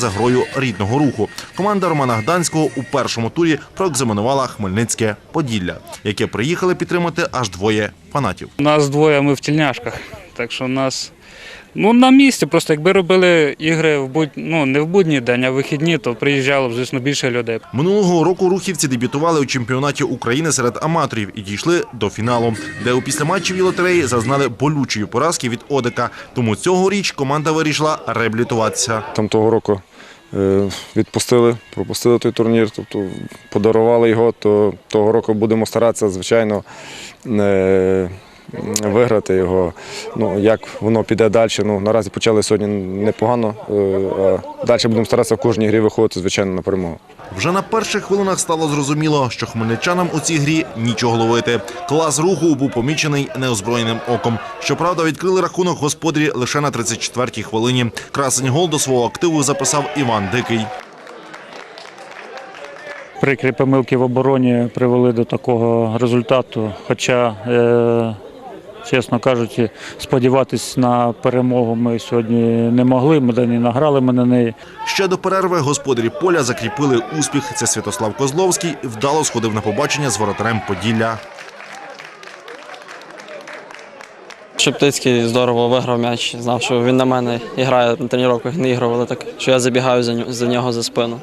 за грою рідного руху. Команда Романа Гданського у першому турі проекзаменувала Хмельницьке Поділля, яке приїхали підтримати аж двоє фанатів. Нас двоє, ми в тільняшках. Так що нас ну, на місці. Просто якби робили ігри в будь... ну, не в будній день, а в вихідні, то приїжджало б, звісно, більше людей. Минулого року рухівці дебютували у чемпіонаті України серед аматорів і дійшли до фіналу, де у післяматчевій лотереї зазнали болючої поразки від Одика. Тому цьогоріч команда вирішила реабілітуватися. Там того року відпустили, пропустили той турнір, тобто подарували його, то того року будемо старатися, звичайно, е, виграти його. Ну, як воно піде далі. Ну, наразі почали сьогодні непогано, е, а далі будемо старатися в кожній грі виходити, звичайно, на перемогу. Вже на перших хвилинах стало зрозуміло, що хмельничанам у цій грі нічого ловити. Клас руху був помічений неозброєним оком. Щоправда, відкрили рахунок господарі лише на 34-й хвилині. Красень гол до свого активу записав Іван Дикий. Прикрі помилки в обороні привели до такого результату. Хоча, е, чесно кажучи, сподіватися на перемогу ми сьогодні не могли. Ми не награли ми на неї. Ще до перерви господарі поля закріпили успіх. Це Святослав Козловський вдало сходив на побачення з воротарем Поділля. Шептицький здорово виграв м'яч. Знав, що він на мене і грає на тренуваннях, не ігрували так, що я забігаю за нього, за нього за спину.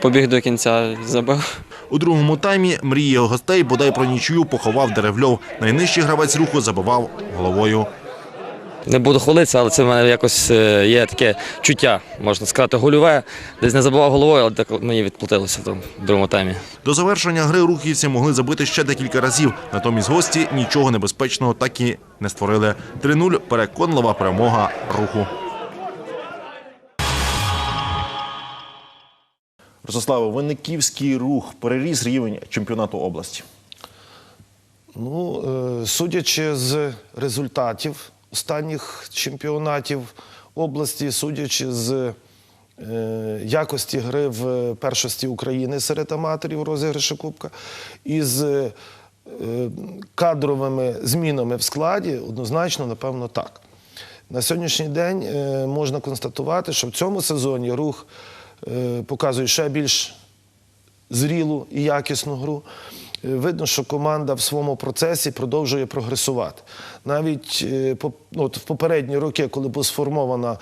Побіг до кінця і забив. У другому таймі мрії гостей бодай про нічию поховав Деревльов. Найнижчий гравець руху забивав головою. Не буду хвалитися, але це в мене якось е, є таке чуття, можна сказати, гольове. Десь не забував головою, але так мені відплатилося в другому таймі. До завершення гри рухівці могли забити ще декілька разів. Натомість гості нічого небезпечного так і не створили. 3-0 – переконлива перемога руху. Ростиславе, Винниківський рух переріс рівень чемпіонату області. Ну, е, судячи з результатів останніх чемпіонатів області, судячи з е, якості гри в першості України серед аматорів розіграші Кубка, і з е, кадровими змінами в складі, однозначно, напевно, так. На сьогоднішній день можна констатувати, що в цьому сезоні рух е, показує ще більш зрілу і якісну гру. Е, Видно, що команда в своєму процесі продовжує прогресувати. Навіть е, ну, от в попередні роки, коли була сформована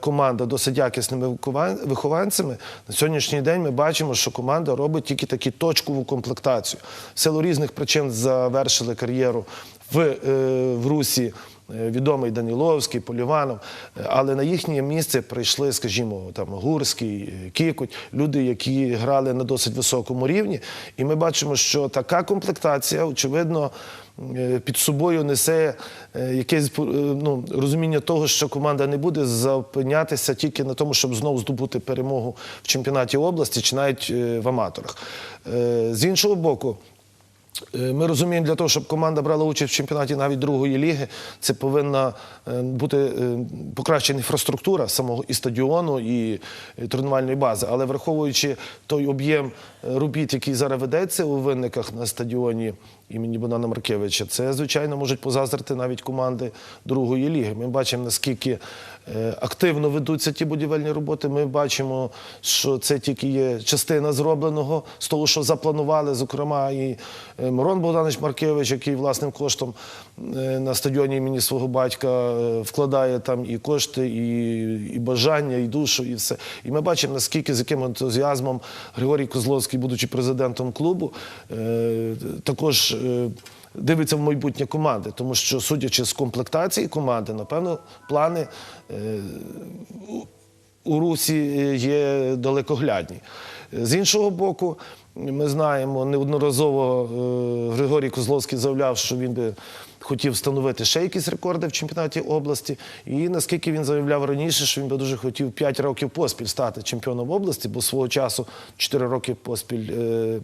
команда досить якісними вихованцями, на сьогоднішній день ми бачимо, що команда робить тільки таку точкову комплектацію. В силу різних причин завершили кар'єру в, в Русі відомий Даніловський, Поліванов, е, але на їхнє місце прийшли, скажімо, там Гурський, е, Кікуть, люди, які грали на досить високому рівні. І ми бачимо, що така комплектація, очевидно, е, під собою несе е, якесь е, ну, розуміння того, що команда не буде зупинятися тільки на тому, щоб знову здобути перемогу в чемпіонаті області чи навіть е, в аматорах. Е, З іншого боку, Е, Ми розуміємо, для того, щоб команда брала участь в чемпіонаті навіть другої ліги, це повинна е, бути е, покращена інфраструктура самого і стадіону, і е, тренувальної бази. Але враховуючи той об'єм е, робіт, який зараз ведеться у винниках на стадіоні імені Богдана Маркевича, це звичайно можуть позаздрити навіть команди другої ліги. Ми бачимо наскільки е, активно ведуться ті будівельні роботи. Ми бачимо, що це тільки є частина зробленого з того, що запланували, зокрема, і е, Мирон Богданович Маркевич, який власним коштом е, на стадіоні імені свого батька е, вкладає там і кошти, і, і бажання, і душу, і все. І ми бачимо, наскільки з яким ентузіазмом Григорій Козловський, будучи президентом клубу, е, також. е, Дивиться в майбутнє команди, тому що, судячи з комплектації команди, напевно, плани е, у Русі є далекоглядні. З іншого боку, ми знаємо, неодноразово е, Григорій Козловський заявляв, що він би хотів встановити ще якісь рекорди в чемпіонаті області. І наскільки він заявляв раніше, що він би дуже хотів 5 років поспіль стати чемпіоном області, бо свого часу 4 роки поспіль е,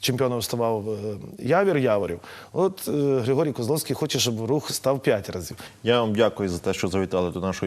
чемпіоном ставав е, Явір Яворів. От е, Григорій Козловський хоче, щоб рух став 5 разів. Я вам дякую за те, що завітали до нашої